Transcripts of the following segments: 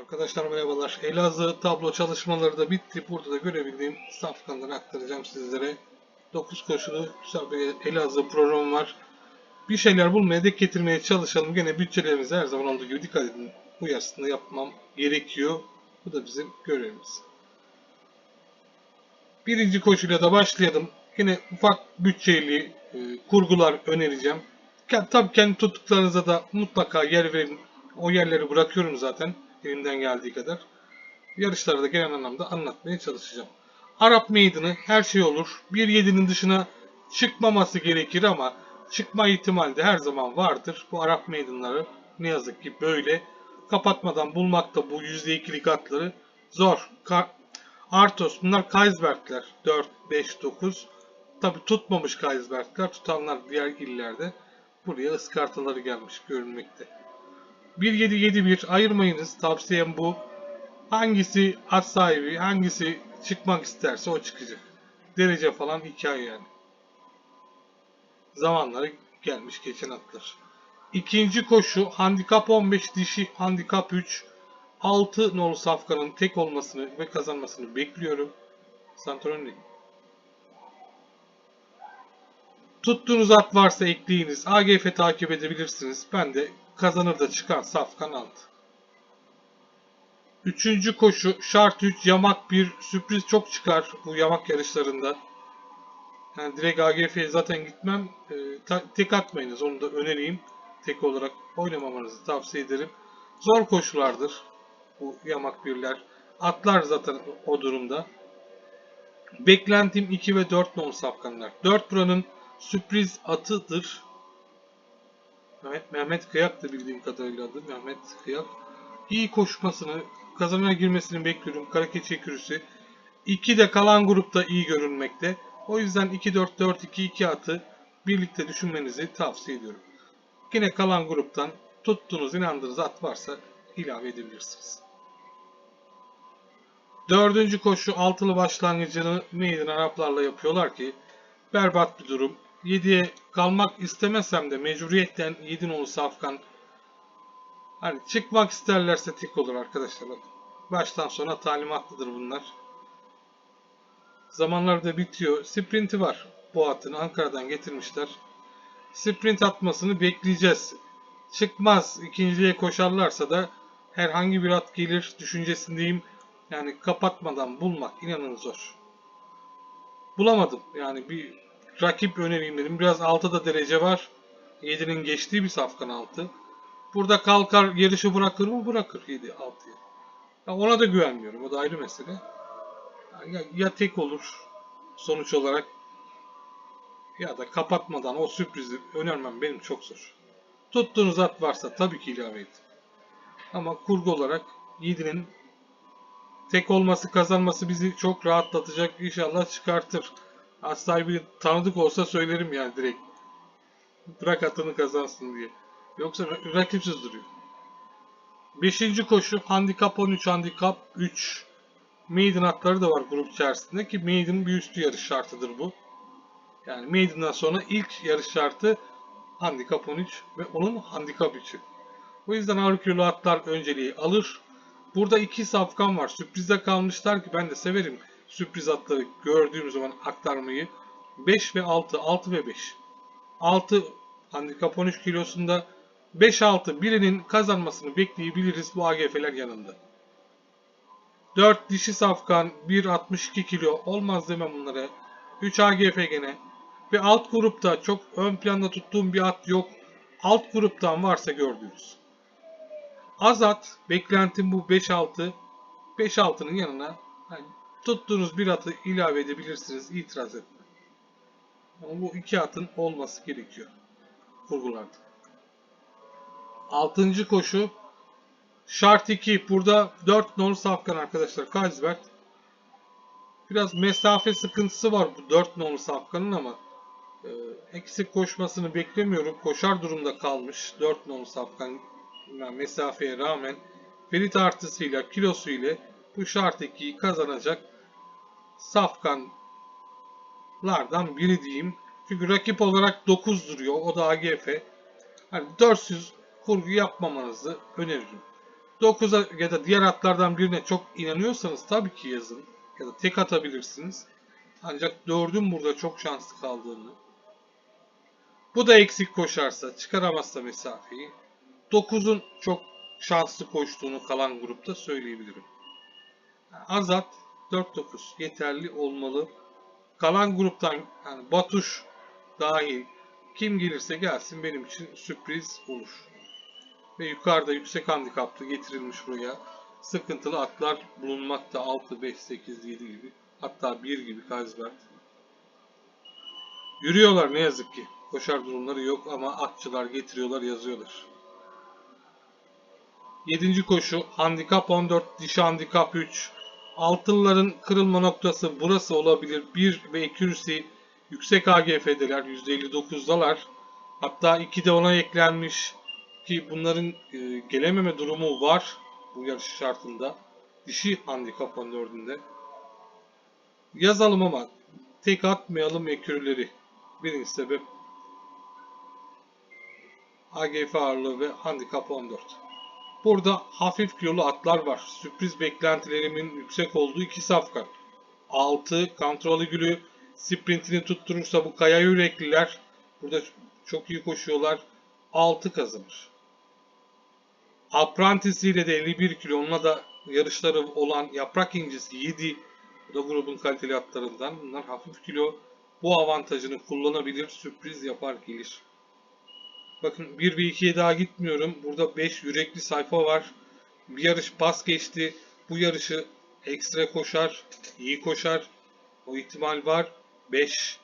Arkadaşlar merhabalar. Elazığ tablo çalışmaları da bitti. Burada da görebildiğim safkanları aktaracağım sizlere. 9 koşulu güzel bir Elazığ programı var. Bir şeyler bulmaya, dek getirmeye çalışalım. Gene bütçelerimize her zaman olduğu gibi dikkat edin. Uyarısını yapmam gerekiyor. Bu da bizim görevimiz. Birinci koşuyla da başlayalım. Yine ufak bütçeli e, kurgular önereceğim. Tabii kendi tuttuklarınıza da mutlaka yer verin. O yerleri bırakıyorum zaten elimden geldiği kadar. Yarışları da genel anlamda anlatmaya çalışacağım. Arap Meydanı her şey olur. 1.7'nin dışına çıkmaması gerekir ama çıkma ihtimali de her zaman vardır. Bu Arap Meydanları ne yazık ki böyle. Kapatmadan bulmak da bu %2'lik atları zor. Ka- Artos bunlar Kaisbergler 4, 5, 9. Tabi tutmamış Kaisbergler. Tutanlar diğer illerde. Buraya ıskartaları gelmiş görünmekte. 1771 ayırmayınız. Tavsiyem bu. Hangisi at sahibi, hangisi çıkmak isterse o çıkacak. Derece falan hikaye yani. Zamanları gelmiş geçen atlar. İkinci koşu handikap 15 dişi handikap 3 6 nolu safkanın tek olmasını ve kazanmasını bekliyorum. Santorini. Tuttuğunuz at varsa ekleyiniz. AGF takip edebilirsiniz. Ben de kazanır da çıkar safkan altı. Üçüncü koşu şart 3 yamak 1 sürpriz çok çıkar bu yamak yarışlarında. Yani direkt AGF'ye zaten gitmem. Ta- tek atmayınız onu da önereyim. Tek olarak oynamamanızı tavsiye ederim. Zor koşulardır bu yamak birler. Atlar zaten o durumda. Beklentim 2 ve 4 non safkanlar. 4 buranın sürpriz atıdır. Mehmet, Mehmet Kıyak da bildiğim kadarıyla adı Mehmet Kıyak. İyi koşmasını, kazanmaya girmesini bekliyorum. Karakeçi ekürüsü. 2 de kalan grupta iyi görünmekte. O yüzden 2-4-4-2-2 atı birlikte düşünmenizi tavsiye ediyorum. Yine kalan gruptan tuttuğunuz, inandığınız at varsa ilave edebilirsiniz. Dördüncü koşu altılı başlangıcını meydan Araplarla yapıyorlar ki berbat bir durum. 7'ye kalmak istemesem de mecburiyetten 7 nolu safkan hani çıkmak isterlerse tek olur arkadaşlar. Baştan sona talimatlıdır bunlar. Zamanlar da bitiyor. Sprinti var. Bu atın Ankara'dan getirmişler. Sprint atmasını bekleyeceğiz. Çıkmaz. ikinciliğe koşarlarsa da herhangi bir at gelir düşüncesindeyim. Yani kapatmadan bulmak inanın zor. Bulamadım. Yani bir rakip önereyim dedim. Biraz altıda derece var. 7'nin geçtiği bir safkan altı. Burada kalkar yarışı bırakır mı? Bırakır 7 6'ya. Ya ona da güvenmiyorum. O da ayrı mesele. Ya, ya tek olur sonuç olarak ya da kapatmadan o sürprizi önermem benim çok zor. Tuttuğunuz at varsa tabii ki ilave edin. Ama kurgu olarak 7'nin tek olması kazanması bizi çok rahatlatacak. İnşallah çıkartır. At sahibi tanıdık olsa söylerim yani direkt. Bırak atını kazansın diye. Yoksa ra- rakipsiz duruyor. Beşinci koşu handikap 13 handikap 3. Maiden atları da var grup içerisinde ki Maiden bir üstü yarış şartıdır bu. Yani Maiden'dan sonra ilk yarış şartı handikap 13 ve onun handikap 3'ü. O yüzden kilolu atlar önceliği alır. Burada iki safkan var. Sürprizde kalmışlar ki ben de severim sürpriz atları gördüğüm zaman aktarmayı. 5 ve 6, 6 ve 5. 6 handikap 13 kilosunda 5-6 birinin kazanmasını bekleyebiliriz bu AGF'ler yanında. 4 dişi safkan 1.62 kilo olmaz demem bunlara. 3 AGF gene. Ve alt grupta çok ön planda tuttuğum bir at yok. Alt gruptan varsa gördüğünüz. Azat beklentim bu 5-6. 5-6'nın yanına hani tuttuğunuz bir atı ilave edebilirsiniz. itiraz etme. Ama bu iki atın olması gerekiyor. Kurgularda. Altıncı koşu Şart 2. Burada 4 nolu safkan arkadaşlar. Kaisbert. Biraz mesafe sıkıntısı var bu 4 nolu safkanın ama e, eksik koşmasını beklemiyorum. Koşar durumda kalmış 4 nolu safkan yani mesafeye rağmen Ferit artısıyla kilosuyla bu şart 2'yi kazanacak safkanlardan biri diyeyim. Çünkü rakip olarak 9 duruyor. O da AGF. Hani 400 kurgu yapmamanızı öneririm. 9'a ya da diğer atlardan birine çok inanıyorsanız tabii ki yazın. Ya da tek atabilirsiniz. Ancak 4'ün burada çok şanslı kaldığını. Bu da eksik koşarsa, çıkaramazsa mesafeyi. 9'un çok şanslı koştuğunu kalan grupta söyleyebilirim. Azat 4-9 yeterli olmalı. Kalan gruptan yani Batuş dahil kim gelirse gelsin benim için sürpriz olur. Ve yukarıda yüksek handikaplı getirilmiş buraya sıkıntılı atlar bulunmakta 6, 5, 8, 7 gibi hatta 1 gibi Kaysbert. Yürüyorlar ne yazık ki. Koşar durumları yok ama atçılar getiriyorlar yazıyorlar. 7. koşu handikap 14 dişi handikap 3 Altınların kırılma noktası burası olabilir. 1 ve accuracy yüksek AGF'deler. %59'dalar. Hatta 2 de ona eklenmiş ki bunların e, gelememe durumu var bu yarış şartında. Dişi handikap 14'ünde. Yazalım ama tek atmayalım ekürleri. Birinci sebep AGF ağırlığı ve handikap 14. Burada hafif kilolu atlar var. Sürpriz beklentilerimin yüksek olduğu iki safkan. 6 kontrolü gülü sprintini tutturursa bu kaya yürekliler burada çok iyi koşuyorlar. 6 kazanır. Apprentice ile de 51 kilo onunla da yarışları olan yaprak incisi 7 bu da grubun kaliteli atlarından. Bunlar hafif kilo. Bu avantajını kullanabilir. Sürpriz yapar gelir. Bakın 1 ve 2'ye daha gitmiyorum. Burada 5 yürekli sayfa var. Bir yarış pas geçti. Bu yarışı ekstra koşar. iyi koşar. O ihtimal var. 5.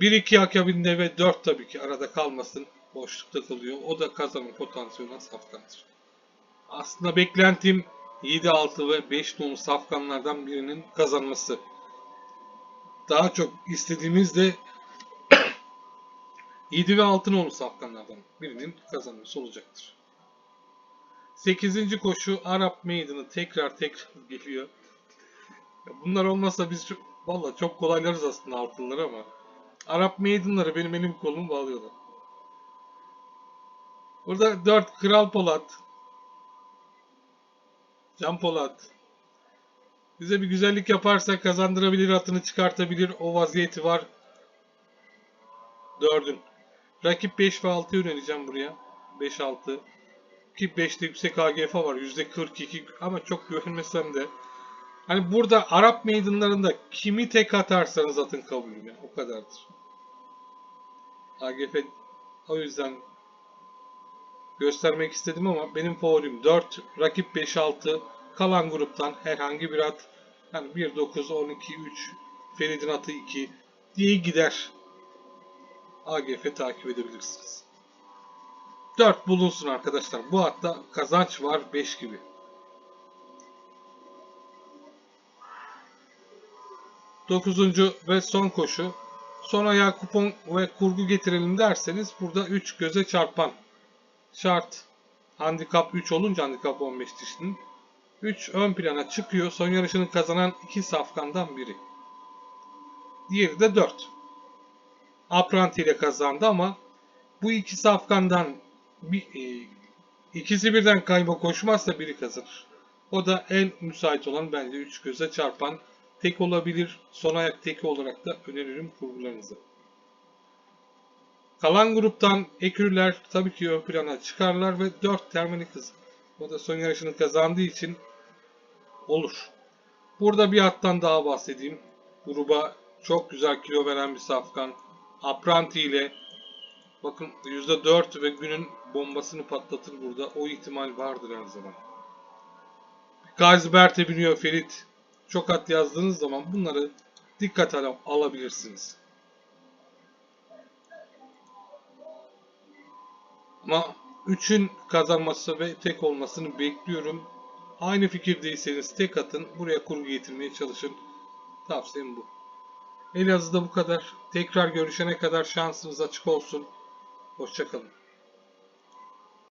1-2 akabinde ve 4 tabii ki arada kalmasın. Boşlukta kalıyor. O da kazanma potansiyelinden safkandır. Aslında beklentim 7, 6 ve 5 nolu safkanlardan birinin kazanması. Daha çok istediğimiz de 7 ve 6 nolu safkanlardan birinin kazanması olacaktır. 8. koşu Arap Maiden'ı tekrar tekrar geliyor. Bunlar olmasa biz çok, valla çok kolaylarız aslında altınları ama Arap Maiden'ları benim elim kolum bağlıyorlar. Burada 4 Kral Polat. Can Polat. Bize bir güzellik yaparsa kazandırabilir, atını çıkartabilir. O vaziyeti var. 4'ün. Rakip 5 ve 6'ya yöneleceğim buraya. 5-6. Ki 5'te yüksek AGF var. %42 ama çok güvenmesem de. Hani burada Arap meydanlarında kimi tek atarsanız atın kabulü. Yani o kadardır. AGF o yüzden göstermek istedim ama benim favorim 4, rakip 5-6, kalan gruptan herhangi bir at yani 1, 9, 12, 3, Ferid'in atı 2 diye gider. AGF takip edebilirsiniz. 4 bulunsun arkadaşlar. Bu hatta kazanç var 5 gibi. Dokuzuncu ve son koşu. Son ayağa kupon ve kurgu getirelim derseniz burada 3 göze çarpan şart. Handikap 3 olunca handikap 15 dişinin 3 ön plana çıkıyor. Son yarışını kazanan 2 safkandan biri. Diğeri de 4. Apranti ile kazandı ama bu iki safkandan bir, e, ikisi birden kayma koşmazsa biri kazanır. O da en müsait olan bence 3 göze çarpan tek olabilir. Son ayak teki olarak da öneririm kurgularınızı. Kalan gruptan ekürler tabii ki ön plana çıkarlar ve 4 termini kız. O da son yarışını kazandığı için olur. Burada bir attan daha bahsedeyim. Gruba çok güzel kilo veren bir safkan. Apranti ile bakın %4 ve günün bombasını patlatır burada. O ihtimal vardır her zaman. Gazibert'e biniyor Ferit. Çok at yazdığınız zaman bunları dikkat al alabilirsiniz. Ama 3'ün kazanması ve tek olmasını bekliyorum. Aynı fikirdeyseniz tek atın. Buraya kurgu getirmeye çalışın. Tavsiyem bu. Elazığ'da bu kadar. Tekrar görüşene kadar şansınız açık olsun. Hoşçakalın.